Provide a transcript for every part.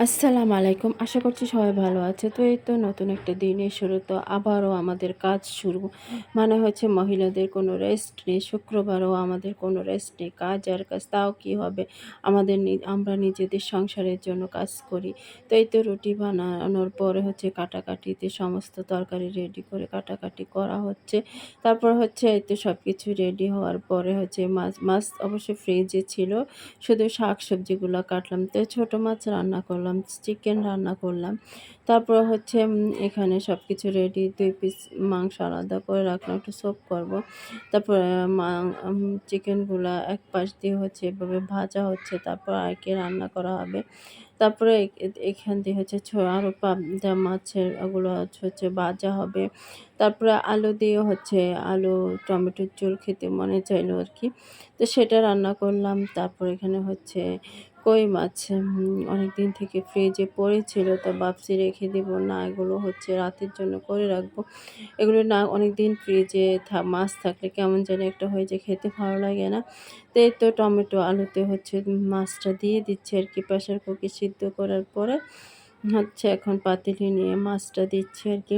আসসালামু আলাইকুম। আশা করছি সবাই ভালো আছে। তো এই তো নতুন একটা দিনের শুরু। তো আবারও আমাদের কাজ শুরু। মানে হচ্ছে মহিলাদের কোনো রেস্ট নেই। শুক্রবারও আমাদের কোনো রেস্ট নেই। কাজ আর কাজ, তাও কী হবে? আমাদের আমরা নিজেদের সংসারের জন্য কাজ করি। তো এই তো রুটি বানানোর পরে হচ্ছে কাটাকাটিতে সমস্ত তরকারি রেডি করে কাটাকাটি করা হচ্ছে। তারপর হচ্ছে এই তো সব কিছু রেডি হওয়ার পরে হচ্ছে মাছ মাছ অবশ্যই ফ্রিজে ছিল। শুধু শাক সবজিগুলো কাটলাম। তো ছোটো মাছ রান্না করলাম। চিকেন রান্না করলাম। তারপর হচ্ছে এখানে সব কিছু রেডি দুই পিস মাংস আলাদা করে রাখলাম, একটু সোপ করব। তারপর চিকেনগুলো এক পাশ দিয়ে হচ্ছে এভাবে ভাজা হচ্ছে, তারপর আর কি রান্না করা হবে। তারপরে এখান দিয়ে হচ্ছে আরও পাবদা মাছের ওগুলো হচ্ছে ভাজা হবে। তারপরে আলু দিয়ে হচ্ছে আলু, টমেটোর চুল খেতে মনে চাইলো আর কি। তো সেটা রান্না করলাম, তারপর এখানে হচ্ছে কই মাছ? অনেক দিন থেকে ফ্রিজে পড়েছিল, তা বাপসি রেখে দেব। না, এগুলো হচ্ছে রাতের জন্য করে রাখব। এগুলো না অনেক দিন ফ্রিজে থা- মাছ থাকলে কেমন জানি একটা হয়ে যে খেতে ভালো লাগে না। তো এই তো টমেটো আলুতে হচ্ছে মাছটা দিয়ে দিচ্ছে আর কি প্রেশার কুকি সিদ্ধ করার পরে। হচ্ছে এখন পাতিলি নিয়ে মাছটা দিচ্ছি আর কি।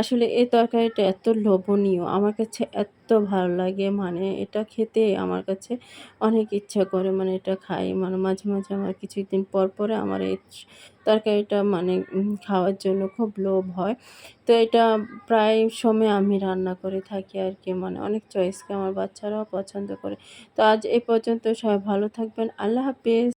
আসলে এই তরকারিটা এত লোভনীয়, আমার কাছে এত ভালো লাগে মানে এটা খেতে আমার কাছে অনেক ইচ্ছা করে মানে এটা খাই। মানে মাঝে মাঝে আমার কিছুদিন পর পরে আমার এই তরকারিটা মানে খাওয়ার জন্য খুব লোভ হয়। তো এটা প্রায় সময় আমি রান্না করে থাকি আর কি মানে অনেক চয়েসকে আমার বাচ্চারাও পছন্দ করে। তো আজ এই পর্যন্ত সবাই ভালো থাকবেন। আল্লাহ হাফিজ।